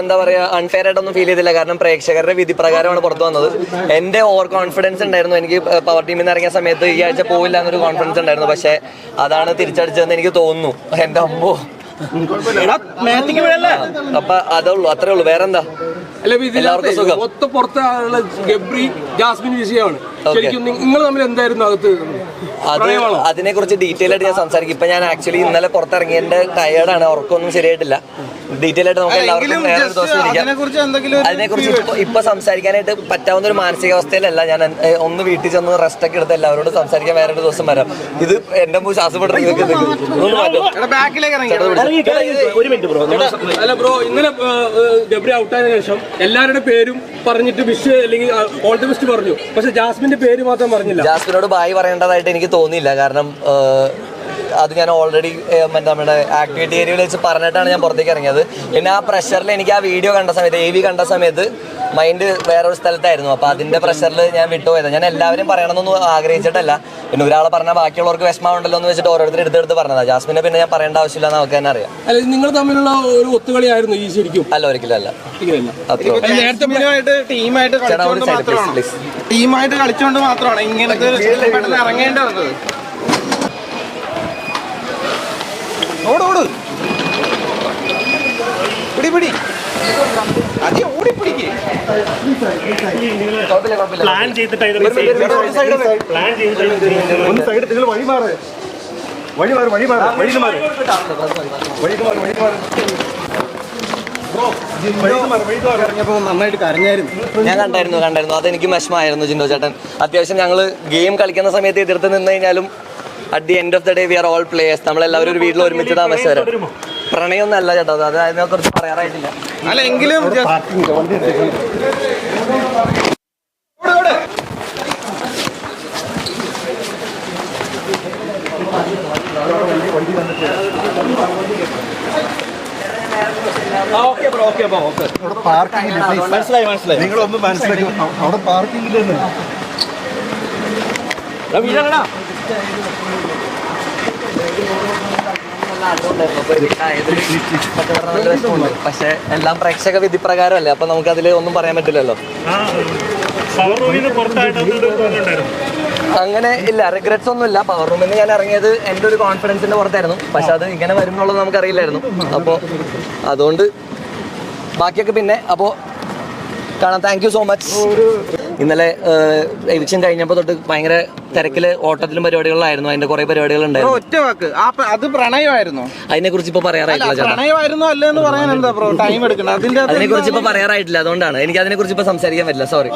എന്താ പറയാ അൺഫെയർ ആയിട്ടൊന്നും ഫീൽ ചെയ്തില്ല. കാരണം പ്രേക്ഷകരുടെ വിധി പ്രകാരമാണ് പുറത്തു വന്നത്. എന്റെ ഓവർ കോൺഫിഡൻസ് ഉണ്ടായിരുന്നു. എനിക്ക് പവർ ടീമിൽ നിന്ന് ഇറങ്ങിയ സമയത്ത് ഈ ആഴ്ച പോവില്ല എന്നൊരു കോൺഫിഡൻസ് ഉണ്ടായിരുന്നു. പക്ഷെ അതാണ് തിരിച്ചടിച്ചതെന്ന് എനിക്ക് തോന്നുന്നു. എന്റെ വീഴല്ലേ അപ്പൊ അതേ ഉള്ളൂ അത്രേ ഉള്ളൂ വേറെന്താ ഒത്ത പുറത്തുള്ള ഗബ്രി ജാസ്മിൻ വിഷയമാണ് ശരിക്കും നിങ്ങൾ തമ്മിൽ എന്തായിരുന്നു അകത്ത്? അത് അതിനെ കുറിച്ച് ഡീറ്റെയിൽ ആയിട്ട് ഞാൻ സംസാരിക്കും. ഇപ്പൊ ഞാൻ ആക്ച്വലി ഇന്നലെ പുറത്തിറങ്ങിയതിന്റെ ടയേർഡാണ് ഉറക്കമൊന്നും ശരിയായിട്ടില്ല. ഡീറ്റെയിൽ ആയിട്ട് നമുക്ക് എല്ലാവർക്കും വേറെ ഒരു ദിവസം ഇരിക്കാം. അതിനെക്കുറിച്ച് ഒരു ഇപ്പൊ ഇപ്പൊ സംസാരിക്കാനായിട്ട് പറ്റാവുന്ന ഒരു മാനസികാവസ്ഥയിലല്ല ഞാൻ ഒന്ന് വീട്ടിൽ ചെന്ന് റെസ്റ്റ് ഒക്കെ എടുത്ത് എല്ലാവരോടും സംസാരിക്കാൻ വേറെ ഒരു ദിവസം വരാം. ഇത് എന്റെ മുമ്പ് ബാക്കിലേക്ക് ഇറങ്ങി. അല്ല ബ്രോ ഇന്നലെ ഏ, ഏ, ഗബ്രി ഔട്ടായതിനു ശേഷം എല്ലാവരുടെ പേരും പറഞ്ഞിട്ട് വിഷ് അല്ലെങ്കിൽ ഓൾ ദി ബെസ്റ്റ് പറഞ്ഞു. പക്ഷെ ജാസ്മിന്റെ പേര് മാത്രം പറഞ്ഞില്ല. ജാസ്മിനോട് ബായി പറയേണ്ടതായിട്ട് എനിക്ക് തോന്നിയില്ല. കാരണം അത് ഞാൻ ഓൾറെഡി നമ്മുടെ ആക്ടിവിറ്റി ഏരിയയിൽ വെച്ച് പറഞ്ഞിട്ടാണ് ഞാൻ പുറത്തേക്ക് ഇറങ്ങിയത്. പിന്നെ ആ പ്രഷറിൽ എനിക്ക് ആ വീഡിയോ കണ്ട സമയത്ത് എ വി കണ്ട സമയത്ത് മൈൻഡ് വേറൊരു സ്ഥലത്തായിരുന്നു. അപ്പൊ അതിന്റെ പ്രഷറിൽ ഞാൻ വിട്ടുപോയത്. ഞാൻ എല്ലാവരും പറയണമെന്നൊന്നും ആഗ്രഹിച്ചിട്ടല്ല. പിന്നെ ഒരാളെ പറഞ്ഞാൽ ബാക്കിയുള്ളവർക്ക് വിഷമമുണ്ടല്ലോ എന്ന് വെച്ചിട്ട് ഓരോരുത്തർ എടുത്തെടുത്ത് പറഞ്ഞതാണ് ജാസ്മിനെ പിന്നെ ഞാൻ പറയേണ്ട ആവശ്യമില്ല എന്ന് നമുക്ക് തന്നെ അറിയാം. അല്ല നിങ്ങൾ തമ്മിലുള്ള ഒരു ഒത്തുകളിയായിരുന്നു ഈ ശരിക്കും? അല്ല ഒരിക്കലും അല്ല. ടീമായിട്ട് കളിച്ചുകൊണ്ട് മാത്രമാണ്. പ്ലീസ് പ്ലീസ് ടീമായിട്ട് കളിച്ചുകൊണ്ട് മാത്രമാണ് ഇങ്ങനത്തെ ഇറങ്ങേണ്ടത് പെട്ടെന്ന് ഇറങ്ങേണ്ടി വന്നത്. ഓട് ഓട്. പിടി പിടി. അധികം ഓടിപ്പിടിക്കേ പ്ലാൻ ചെയ്തിട്ട് സൈഡ് നിങ്ങൾ വഴി മാറ്. വഴി മാറ് വഴി മാറ് വഴി മാറ്. വഴി മാറ് വഴി മാറ്. നന്നായിട്ട് കരഞ്ഞായിരുന്നു. ഞാൻ കണ്ടായിരുന്നു കണ്ടായിരുന്നു. അതെനിക്ക് വിഷമമായിരുന്നു ജിൻഡോ ചേട്ടൻ. അത്യാവശ്യം ഞങ്ങൾ ഗെയിം കളിക്കുന്ന സമയത്ത് എതിർത്ത് നിന്ന് കഴിഞ്ഞാലും at the end of the day we are all players നമ്മളെല്ലാവരും ഒരു വീട്ടിൽ ഒരുമിച്ച് താമസിച്ചവരാ. പ്രണയമൊന്നും അല്ല ചേട്ടാ അത് അതിനെ കുറിച്ച് പറയാറായിട്ടില്ല അല്ല എങ്കിലും. മനസ്സിലായി മനസ്സിലായി. നിങ്ങളൊന്ന് മനസ്സിലാക്കി അവിടെ പാർക്കിംഗ് ഇല്ലെന്ന്. പക്ഷെ എല്ലാം പ്രേക്ഷക വിധി പ്രകാരമല്ലേ അപ്പൊ നമുക്ക് അതിൽ ഒന്നും പറയാൻ പറ്റില്ലല്ലോ. അങ്ങനെ ഇല്ല റിഗ്രറ്റ്സ് ഒന്നും ഇല്ല. പവർ റൂമിൽ നിന്ന് ഞാൻ ഇറങ്ങിയത് എന്റെ ഒരു കോൺഫിഡൻസിന്റെ പുറത്തായിരുന്നു. പക്ഷെ അത് ഇങ്ങനെ വരും എന്നുള്ളത് നമുക്കറിയില്ലായിരുന്നു. അപ്പോൾ അതുകൊണ്ട് ബാക്കിയൊക്കെ പിന്നെ അപ്പോൾ കാണാം. താങ്ക് യു സോ മച്ച് ഇന്നലെ എവിക്ഷൻ കഴിഞ്ഞപ്പോൾ തൊട്ട് ഭയങ്കര തിരക്കിൽ ഓട്ടത്തിലും പരിപാടികളിലായിരുന്നു. അതിന്റെ കുറെ പരിപാടികൾ ഉണ്ടായിരുന്നു ഒറ്റ വാക്ക്. ആ അത് പ്രണയമായിരുന്നു. അതിനെ കുറിച്ച് ഇപ്പൊ പറയാറായിട്ടില്ല ചേട്ടാ. പ്രണയമായിരുന്നു അല്ലേ എന്ന് പറയാൻ എന്താ ബ്രോ? ടൈം എടുക്കണം അതിന്റെ അതിനെ കുറിച്ച് ഇപ്പൊ പറയാറായിട്ടില്ല. അതുകൊണ്ടാണ്. എനിക്ക് അതിനെ കുറിച്ച് ഇപ്പൊ സംസാരിക്കാൻ പറ്റില്ല സോറി